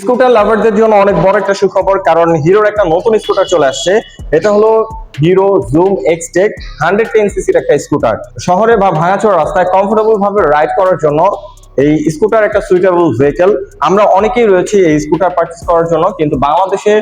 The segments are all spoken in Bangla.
স্কুটার লাভারদের জন্য অনেক বড় একটা সুখবর, কারণ হিরোর একটা নতুন স্কুটার চলে আসছে। এটা হলো Hero Xoom X tech hundred ten সিসির একটা স্কুটার। শহরে বা ভাঙাচোরা রাস্তায় কমফোর্টেবল ভাবে রাইড করার জন্য এই স্কুটার একটা সুইটেবল ভেহিকেল আমরা অনেকেই রয়েছি এই স্কুটার পার্চেস করার জন্য, কিন্তু বাংলাদেশে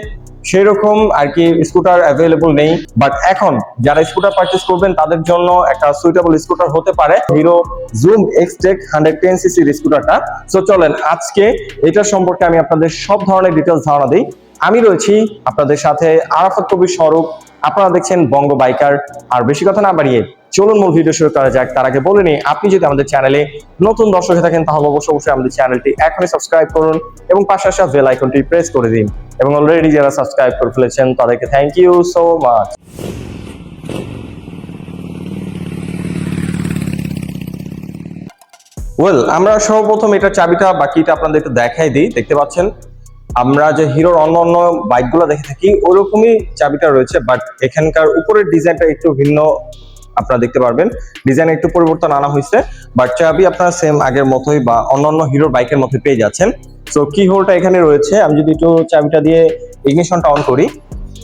সেরকম আর কি স্কুটার অ্যাভেলেবল নেই। বাট এখন যারা স্কুটার পারচেস করবেন, তাদের জন্য একটা সুইটেবল স্কুটার হতে পারে। Hero Xoom X tech hundred ten সিসির স্কুটারটা সো চলেন, আজকে এটার সম্পর্কে আমি আপনাদের সব ধরনের ডিটেলস ধারণা দিই। আমি রয়েছি আপনাদের সাথে আরাফাত কবির স্বরূপ। আপনারা দেখছেন বঙ্গ বাইকার। আর বেশি কথা না বাড়িয়ে চলুন মূল ভিডিও শুরু করা যাক। তার আগে বলে নিই, আপনি যদি আমাদের চ্যানেলে নতুন দর্শক হয়ে থাকেন, তাহলে অবশ্যই অবশ্যই আমাদের চ্যানেলটি এখনই সাবস্ক্রাইব করুন এবং পাশে আসা বেল আইকনটি প্রেস করে দিন এবং অলরেডি যারা সাবস্ক্রাইব করে ফেলেছেন, তাদেরকে thank you so much well আমরা সর্বপ্রথম এটা চাবিটা, বাকিটা আপনাদের একটু দেখাই দিই। দেখতে পাচ্ছেন, আমরা যে হিরোর অন্য অন্য বাইকগুলো দেখে থাকি, ওরকমই চাবিটা রয়েছে বাট এখানকার উপরের ডিজাইনটা একটু ভিন্ন। আপনারা দেখতে পারবেন। ডিজাইন একটু পরিবর্তন আনা হয়েছে বাট চাবি আপনারা সেম আগের মতোই বা অন্যান্য হিরোর বাইকের মতো পেয়ে যাচ্ছেন। সো কি হোলটা এখানে রয়েছে। আমি যদি একটু চাবিটা দিয়ে ইগনিশনটা অন করি।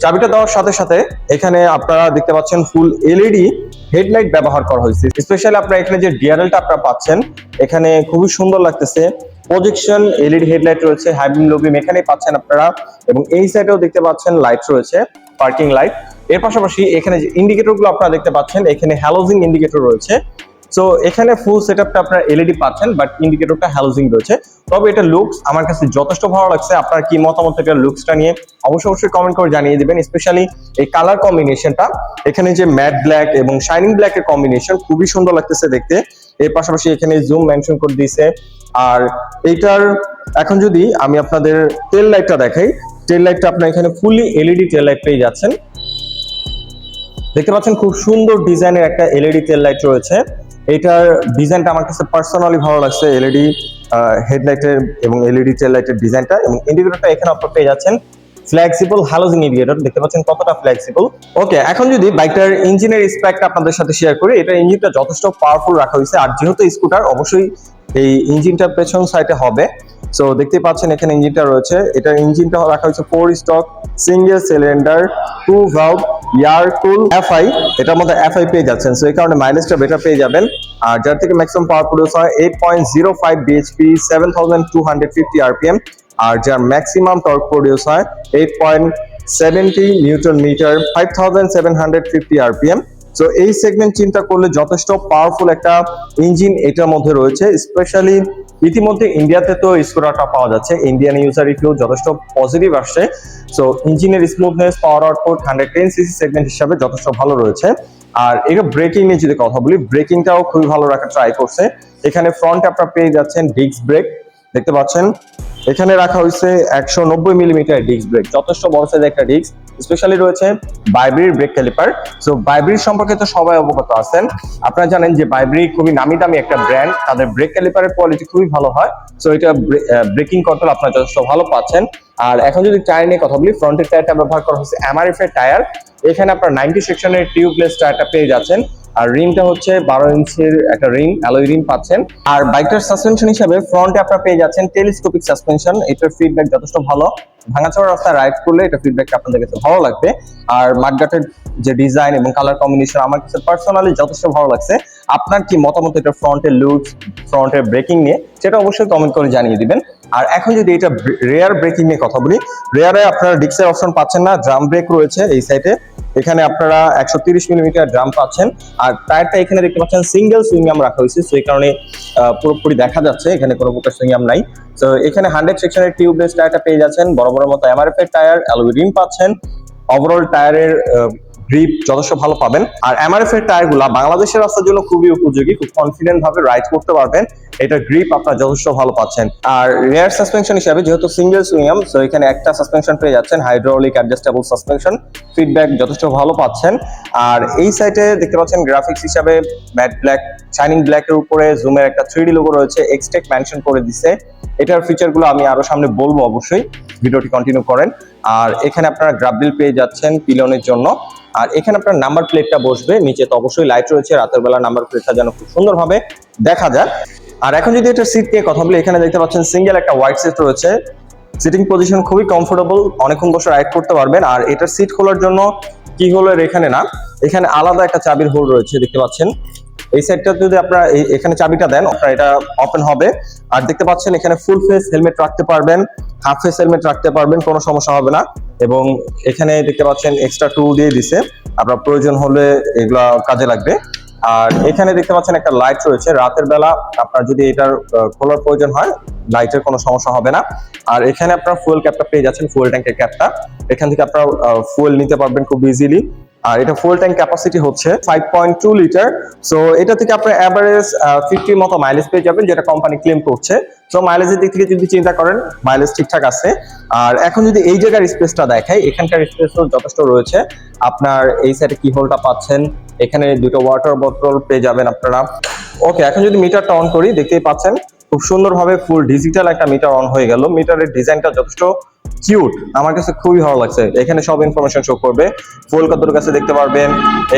চাবিটা দেওয়ার সাথে সাথে এখানে আপনারা দেখতে পাচ্ছেন ফুল এলইডি হেডলাইট ব্যবহার করা হয়েছে। স্পেশালি আপনারা এখানে যে ডিআরএলটা আপনারা পাচ্ছেন, এখানে খুবই সুন্দর লাগতেছে। প্রজেকশন এলইডি হেডলাইট রয়েছে হাইবিম লোবিম এখানেই পাচ্ছেন আপনারা। এবং এই সাইডেও দেখতে পাচ্ছেন লাইট রয়েছে পার্কিং লাইট এর পাশাপাশি এখানে যে ইন্ডিকেটরগুলো আপনারা দেখতে পাচ্ছেন, এখানে হ্যালোজিং ইন্ডিকেটর রয়েছে। সো এখানে ফুল সেটআপটা আপনারা এলইডি পাচ্ছেন বাট ইন্ডিকেটরটা হ্যালোজিং রয়েছে। তবে এটা লুকস আমার কাছে যথেষ্ট ভালো লাগছে। আপনার কি মতামত এটা লুকসটা নিয়ে অবশ্যই অবশ্যই কমেন্ট করে জানিয়ে দিবেন স্পেশালি এই কালার কম্বিনেশনটা এখানে যে ম্যাট ব্ল্যাক এবং শাইনিং ব্ল্যাক এর কম্বিনেশন খুবই সুন্দর লাগতেছে দেখতে। এর পাশাপাশি এখানে জুম মেনশন করে দিয়েছে। আর এইটার এখন যদি আমি আপনাদের টেল লাইটটা দেখাই টেল লাইটটা আপনার এখানে ফুলি এলইডি টেল লাইট পেয়ে যাচ্ছেন। দেখতে পাচ্ছেন খুব সুন্দর ডিজাইনের একটা এলইডি তেল লাইট রয়েছে। এটার ডিজাইনটা আমার কাছে পার্সোনালি ভালো লাগছে। এলইডি হেডলাইটের এবং এলইডি তেল লাইটের ডিজাইনটা এবং ইন্ডিকেটরটা এখানে আপনারা পেয়ে যাচ্ছেন। ফ্লেক্সিবল হ্যালোজিং ইন্ডিকেটর দেখতে পাচ্ছেন কতটা ফ্লেক্সিবল ওকে এখন যদি বাইকটার ইঞ্জিনের স্পেকটা আপনাদের সাথে শেয়ার করি, এটা ইঞ্জিনটা যথেষ্ট পাওয়ারফুল রাখা হয়েছে। আর যেহেতু স্কুটার অবশ্যই এই ইঞ্জিনটা পেছন সাইডে হবে। সো দেখতে পাচ্ছেন এখানে ইঞ্জিনটা রয়েছে। এটার ইঞ্জিনটা রাখা হয়েছে four stroke single cylinder two valve air cool FI এটার মধ্যে এফআই পেয়ে যাচ্ছেন। সো এই কারণে মাইলেজটা বেটার পেয়ে যাবেন। আর যার থেকে ম্যাক্সিমাম পাওয়ার প্রডিউস হয় eight point zero five BHP seven thousand two hundred fifty RPM আর যার ম্যাক্সিমাম টর্ক প্রডিউস হয় eight point seventy newton metre five thousand seven hundred fifty RPM so এই সেগমেন্ট চিন্তা করলে যথেষ্ট পাওয়ারফুল একটা ইঞ্জিন এটার মধ্যে রয়েছে স্পেশালি ইতিমধ্যে ইন্ডিয়াতে তো স্কুটারটা পাওয়া যাচ্ছে। ইন্ডিয়ান ইউজার রিভিউ যথেষ্ট পজিটিভ আসছে। সো ইঞ্জিনের smoothness power output hundred ten CC segment হিসাবে যথেষ্ট ভালো রয়েছে। আর এটা ব্রেকিং নিয়ে যদি কথা বলি ব্রেকিংটাও খুবই ভালো রাখার ট্রাই করছে। এখানে ফ্রন্টে আপনারা পেয়ে যাচ্ছেন ডিস্ক ব্রেক দেখতে পাচ্ছেন? এখানে রাখা হয়েছে একশো নব্বই মিলিমিটার ডিস্ক ব্রেক যথেষ্ট বড় সাইজের একটা ডিস্ক স্পেশালি রয়েছে বাইব্রির ব্রেক ক্যালিপার সো বাইব্রির সম্পর্কে তো সবাই অবগত আছেন। আপনারা জানেন যে বাইব্রি খুবই নামি দামি একটা ব্র্যান্ড তাদের ব্রেক ক্যালিপারের কোয়ালিটি খুবই ভালো হয়। সো এটা ব্রেকিং কন্ট্রোল আপনারা যথেষ্ট ভালো পাচ্ছেন। আর এখন যদি টায়ার নিয়ে কথা বলি ফ্রন্টের টায়ারটা ব্যবহার করা হচ্ছে এমআরএফ এর টায়ার এখানে আপনার নাইনটি সেকশনের টিউবলেস টায়ারটা পেয়ে যাচ্ছেন। আর রিমটা হচ্ছে বারো ইঞ্চির একটা রিম, অ্যালয় রিম পাচ্ছেন। আর বাইকটার সাসপেনশন হিসাবে ফ্রন্টে আপনারা পেয়ে যাচ্ছেন টেলিস্কোপিক সাসপেনশন এটার ফিডব্যাক যথেষ্ট ভালো। ভাঙাচোরা রাস্তায় রাইড করলে এটা ফিডব্যাক আপনাদের কাছে ভালো লাগবে। আর মাঠঘাটের যে ডিজাইন এবং কালার কম্বিনেশন আমার কাছে পার্সোনালি যথেষ্ট ভালো লাগছে। আপনার কি মতামত এটা ফ্রন্টের লুক ফ্রন্টের ব্রেকিং নিয়ে, সেটা অবশ্যই কমেন্ট করে জানিয়ে দিবেন। আর এখন যদি এটা রেয়ার ব্রেকিং নিয়ে কথা বলি রেয়ারে আপনারা ডিক্সের অপশন পাচ্ছেন না ড্রাম ব্রেক রয়েছে এই সাইডে এখানে আপনারা একশো তিরিশ মিলিমিটার ড্রাম পাচ্ছেন। আর টায়ারটা এখানে দেখতে পাচ্ছেন সিঙ্গেল সুইংগাম রাখা হয়েছে। সেই কারণে পুরোপুরি দেখা যাচ্ছে, এখানে কোনো প্রকার সুইংগাম নাই। তো এখানে হান্ড্রেড সেকশনের টিউবলেস টায়ারটা পেয়ে যাচ্ছেন। বড় বড় মতো এমআরএফ এর টায়ার অ্যালুই পাচ্ছেন। ওভারঅল টায়ারের গ্রিপ যথেষ্ট ভালো পাবেন। আর এমআরএফ এর টায়ারগুলা বাংলাদেশের রাস্তার জন্য খুবই উপযোগী, খুব কনফিডেন্ট ভাবে রাইড করতে পারবেন। এটা গ্রিপ আপনারা যথেষ্ট ভালো পাচ্ছেন। আর রেয়ার সাসপেনশন হিসাবে যেহেতু সিঙ্গেল সুইয়াম সো এখানে একটা সাসপেনশন পেয়ে যাচ্ছেন হাইড্রোলিক অ্যাডজাস্টেবল সাসপেনশন ফিডব্যাক যথেষ্ট ভালো পাচ্ছেন। আর এই সাইটে দেখতে পাচ্ছেন গ্রাফিক্স হিসাবে ম্যাট ব্ল্যাক শাইনিং ব্ল্যাক এর উপরে জুমের একটা থ্রি লোগো রয়েছে এক্সটেক মেনশন করে দিছে। এটার ফিচারগুলো আমি আরও সামনে বলব অবশ্যই, ভিডিওটি কন্টিনিউ করেন। আর এখানে আপনারা গ্রাবডিল পেয়ে যাচ্ছেন পিলনের জন্য। আর এখানে আপনার নাম্বার প্লেটটা বসবে, নিচে তো অবশ্যই লাইট রয়েছে, রাতের বেলা নাম্বার প্লেটটা যেন খুব সুন্দরভাবে দেখা যায়। আর এখন যদি এটা সিট নিয়ে কথা বলি, এখানে দেখতে পাচ্ছেন সিঙ্গেল একটা হোয়াইট সিট রয়েছে। সিটিং পজিশন খুবই কমফোর্টেবল অনেকক্ষণ বসে রাইড করতে পারবেন। আর এটার সিট খোলার জন্য কি হোলের এখানে না, এখানে আলাদা একটা চাবির হোল রয়েছে, দেখতে পাচ্ছেন। এই সাইডটা যদি আপনারা এখানে চাবিটা দেন, আপনার এটা ওপেন হবে। আর দেখতে পাচ্ছেন এখানে ফুল ফেস হেলমেট রাখতে পারবেন হাফ ফেস হেলমেট রাখতে পারবেন, কোনো সমস্যা হবে না। এবং এখানে দেখতে পাচ্ছেন এক্সট্রা টুল দিয়ে দিছে। আপনার প্রয়োজন হলে এগুলা কাজে লাগবে। আর এখানে দেখতে পাচ্ছেন একটা লাইট রয়েছে। রাতের বেলা আপনার যদি এটার খোলার প্রয়োজন হয় লাইটের কোনো সমস্যা হবে না। আর এখানে আপনার ফুয়েল ক্যাপটা পেয়ে যাচ্ছেন ফুয়েল ট্যাঙ্কের ক্যাপটা এখান থেকে আপনার ফুয়েল নিতে পারবেন খুব ইজিলি আর এটা ফুয়েল ট্যাঙ্ক ক্যাপাসিটি হচ্ছে five point two litre so এটা থেকে আপনার অ্যাভারেজ ফিফটির মতো মাইলেজ পেয়ে যাবেন, যেটা কোম্পানি ক্লেম করছে। সো মাইলেজের দিক থেকে যদি চিন্তা করেন মাইলেজ ঠিকঠাক আছে। আর এখন যদি এই জায়গার স্পেসটা দেখাই, এখানকার স্পেসও যথেষ্ট রয়েছে। আপনার এই সাইডে কি হোলটা পাচ্ছেন, এখানে দুটো ওয়াটার বোতল পেয়ে যাবেন আপনারা। ওকে এখন যদি মিটারটা অন করি, দেখতেই পাচ্ছেন খুব সুন্দরভাবে ফুল ডিজিটাল একটা মিটার অন হয়ে গেল। মিটারের ডিজাইনটা যথেষ্ট কিউট আমার কাছে খুবই ভালো লাগছে। এখানে সব ইনফরমেশন শো করবে। ফুল কতর কাছে দেখতে পারবেন।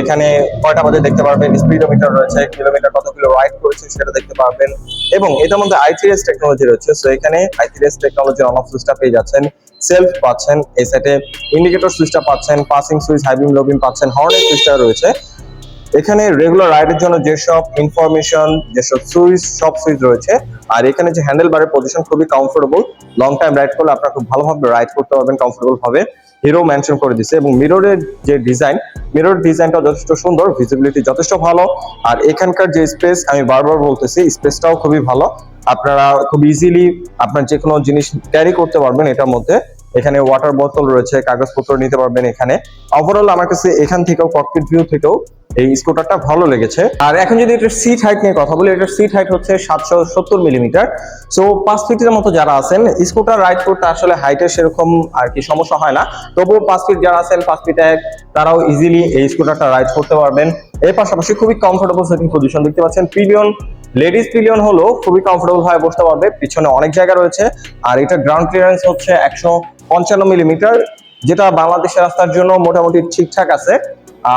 এখানে কয়টা বাজে দেখতে পারবেন। স্পিডোমিটার রয়েছে কিলোমিটার কত কিলো রাইড করেছে সেটা দেখতে পারবেন। এবং এটার মধ্যে আইটিএস টেকনোলজি রয়েছে। সো এখানে আইটিএস টেকনোলজির অন অফ সুইচটা পেয়ে যাচ্ছেন। সেলফ পাচ্ছেন এই সাইডে ইন্ডিকেটর সুইচটা পাচ্ছেন। পাসিং সুইচ হাইবিম লোবিম পাচ্ছেন। হর্নের সুইচটা রয়েছে। এখানে রেগুলার রাইডের জন্য যেসব ইনফরমেশন যেসব সুইচ সব সুইচ রয়েছে, আর এখানে যে হ্যান্ডেল বারের পজিশন খুবই কমফোর্টেবল লং টাইম রাইড করলে আপনারা খুব ভালোভাবে রাইড করতে পারবেন কমফোর্টেবল ভাবে। হিরো মেনশন করে দিছে এবং মিররের যে ডিজাইন মিরর ডিজাইনটা যথেষ্ট সুন্দর ভিজিবিলিটি যথেষ্ট ভালো। আর এখানকার যে স্পেস আমি বারবার বলতেছি স্পেসটাও খুবই ভালো। আপনারা খুব ইজিলি আপনার যে কোনো জিনিস ক্যারি করতে পারবেন এটার মধ্যে। এখানে ওয়াটার বোতল রয়েছে, কাগজপত্র নিতে পারবেন এখানে। ওভারঅল আমার কাছে এখান থেকেও ককপিট ভিউ থেকেও এই স্কুটারটা ভালো লেগেছে। আর এখন যদি এটার সিট হাইট নিয়ে কথা বলি, এটার সিট হাইট হচ্ছে সাতশো সত্তর মিলিমিটার সো পাঁচ ফিটের মতো যারা আছেন, স্কুটার রাইড করতে আসলে হাইটের সেরকম আর কি সমস্যা হয় না। তবুও পাঁচ ফিট যারা আছেন, পাঁচ ফিট এক, তারাও ইজিলি এই স্কুটারটা রাইড করতে পারবেন। এর পাশাপাশি খুবই কমফোর্টেবল সেটিং পজিশন দেখতে পাচ্ছেন। পিলিয়ন লেডিস পিলিয়ন হলো খুবই কমফোর্টেবল ভাবে বসতে পারবে। পিছনে অনেক জায়গা রয়েছে। আর এটা গ্রাউন্ড ক্লিয়ারেন্স হচ্ছে একশো পঞ্চান্ন মিলিমিটার যেটা বাংলাদেশের রাস্তার জন্য মোটামুটি ঠিকঠাক আছে।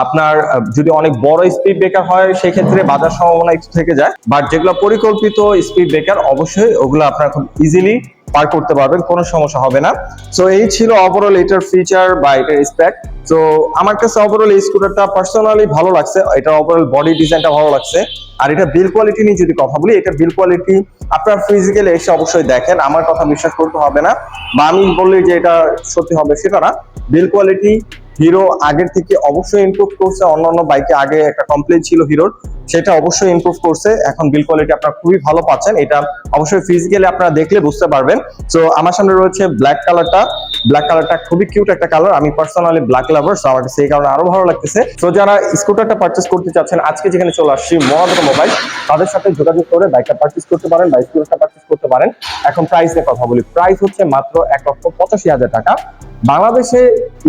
আপনার যদি অনেক বড় স্পিড ব্রেকার হয়, সেক্ষেত্রে বাজার সম্ভাবনা একটু থেকে যায়। বাট যেগুলো পরিকল্পিত স্পিড ব্রেকার অবশ্যই ওগুলো আপনার খুব ইজিলি পার করতে পারবেন, কোনো সমস্যা হবে না। সো এই ছিল ওভারঅল এটার ফিচার বা এটার স্পেক তো আমার কাছে ওভারঅল এই স্কুটারটা পার্সোনালি ভালো লাগছে। এটা ওভারঅল বডি ডিজাইনটা ভালো লাগছে। আর এটা বিল কোয়ালিটি নিয়ে যদি কথা বলি, এটা বিল কোয়ালিটি আপনার ফিজিক্যালি এসে অবশ্যই দেখেন। আমার কথা বিশ্বাস করতে হবে না। বা আমি বললে যে এটা সত্যি হবে, সেটা না। বিল কোয়ালিটি হিরো আগের থেকে অবশ্যই ইমপ্রুভ করছে, অন্যান্য বাইকে আগে একটা কমপ্লেন ছিল হিরোর, সেটা অবশ্যই ইমপ্রুভ করছে। এখন বিল কোয়ালিটি আপনারা খুবই ভালো পাচ্ছেন, এটা অবশ্যই ফিজিক্যালি আপনারা দেখলে বুঝতে পারবেন। তো আমার সামনে রয়েছে ব্ল্যাক কালারটা ব্ল্যাক কালারটা খুবই কিউট একটা কালার আমি পার্সোনালি ব্ল্যাক লাভার সো আমার সেই কারণে আরও ভালো লাগতেছে। তো যারা স্কুটারটা পারচেস করতে চাচ্ছেন, আজকে যেখানে চলে আসছি মহাদুর মোবাইল তাদের সাথে যোগাযোগ করে বাইকটা পারচেস করতে পারেন বা স্কুটারটা পারচেস করতে পারেন। এখন প্রাইস কথা বলি। প্রাইস হচ্ছে মাত্র এক লক্ষ পঁচাশি হাজার টাকা। বাংলাদেশে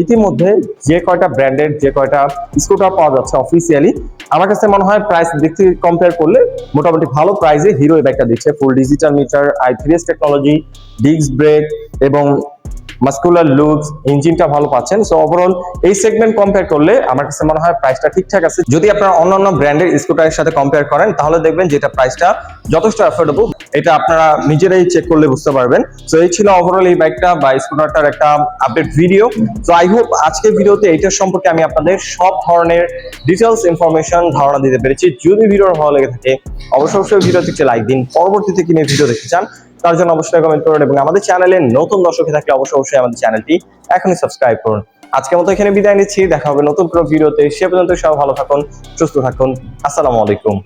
ইতিমধ্যে যে কয়টা ব্র্যান্ডেড যে কয়টা স্কুটার পাওয়া যাচ্ছে অফিসিয়ালি আমার কাছে মনে হয় প্রাইস দিক থেকে কম্পেয়ার করলে মোটামুটি ভালো প্রাইসে হিরো এই বাইকটা দিচ্ছে। Full digital meter I three S technology disc brake এবং মাস্কুলার লুকস ইঞ্জিনটা ভালো পাচ্ছেন। সো ওভারঅল এই সেগমেন্ট কম্পেয়ার করলে আমার কাছে মনে হয় প্রাইসটা ঠিকঠাক আছে। যদি আপনারা অন্যান্য ব্র্যান্ডের স্কুটারের সাথে কম্পেয়ার করেন, তাহলে দেখবেন যে এটা প্রাইসটা যথেষ্ট অ্যাফোর্ডেবল এটা আপনারা নিজেরাই চেক করলে বুঝতে পারবেন। সো এই ছিল ওভারঅল এই বাইকটা বা স্কুটারটার একটা আপডেট ভিডিও তো আই হোপ আজকের ভিডিওতে এইটার সম্পর্কে আমি আপনাদের সব ধরনের ডিটেলস ইনফরমেশন ধারণা দিতে পেরেছি। যদি ভিডিও ভালো লেগে থাকে, অবশ্যই অবশ্যই ভিডিও থেকে লাইক দিন। পরবর্তীতে কি নিয়ে ভিডিও দেখতে চান তার জন্য অবশ্যই কমেন্ট করুন এবং আমাদের চ্যানেলে নতুন দর্শক থাকলে অবশ্যই অবশ্যই আমাদের চ্যানেলটি এখনই সাবস্ক্রাইব করুন। আজকের মতো এখানে বিদায় নিচ্ছি, দেখা হবে নতুন কোনো ভিডিওতে সে পর্যন্ত সব ভালো থাকুন, সুস্থ থাকুন। আসসালামু আলাইকুম।